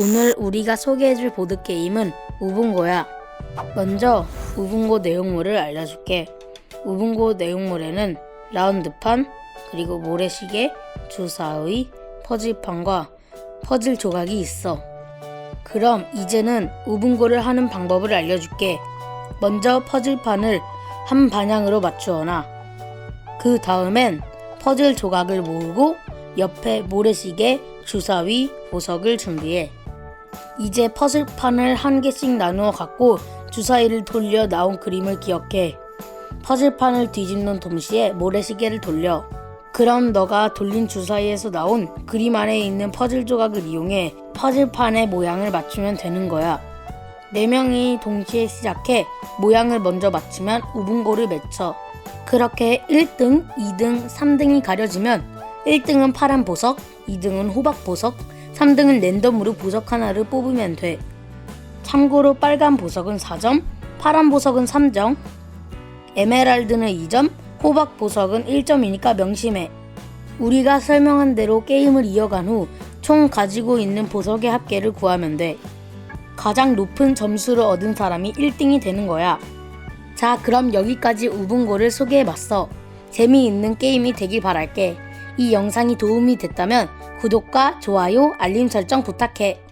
오늘 우리가 소개해줄 보드게임은 우분고야. 먼저 우분고 내용물을 알려줄게. 우분고 내용물에는 라운드판, 그리고 모래시계, 주사위, 퍼즐판과 퍼즐 조각이 있어. 그럼 이제는 우분고를 하는 방법을 알려줄게. 먼저 퍼즐판을 한 방향으로 맞추어놔. 그 다음엔 퍼즐 조각을 모으고 옆에 모래시계, 주사위, 보석을 준비해. 이제 퍼즐판을 한 개씩 나누어 갖고 주사위를 돌려 나온 그림을 기억해. 퍼즐판을 뒤집는 동시에 모래시계를 돌려. 그럼 너가 돌린 주사위에서 나온 그림 안에 있는 퍼즐 조각을 이용해 퍼즐판의 모양을 맞추면 되는 거야. 네 명이 동시에 시작해 모양을 먼저 맞추면 우분고를 맺혀. 그렇게 1등, 2등, 3등이 가려지면 1등은 파란 보석, 2등은 호박 보석, 3등은 랜덤으로 보석 하나를 뽑으면 돼. 참고로 빨간 보석은 4점, 파란 보석은 3점, 에메랄드는 2점, 호박 보석은 1점이니까 명심해. 우리가 설명한 대로 게임을 이어간 후 총 가지고 있는 보석의 합계를 구하면 돼. 가장 높은 점수를 얻은 사람이 1등이 되는 거야. 자, 그럼 여기까지 우분고를 소개해봤어. 재미있는 게임이 되길 바랄게. 이 영상이 도움이 됐다면 구독과 좋아요, 알림 설정 부탁해.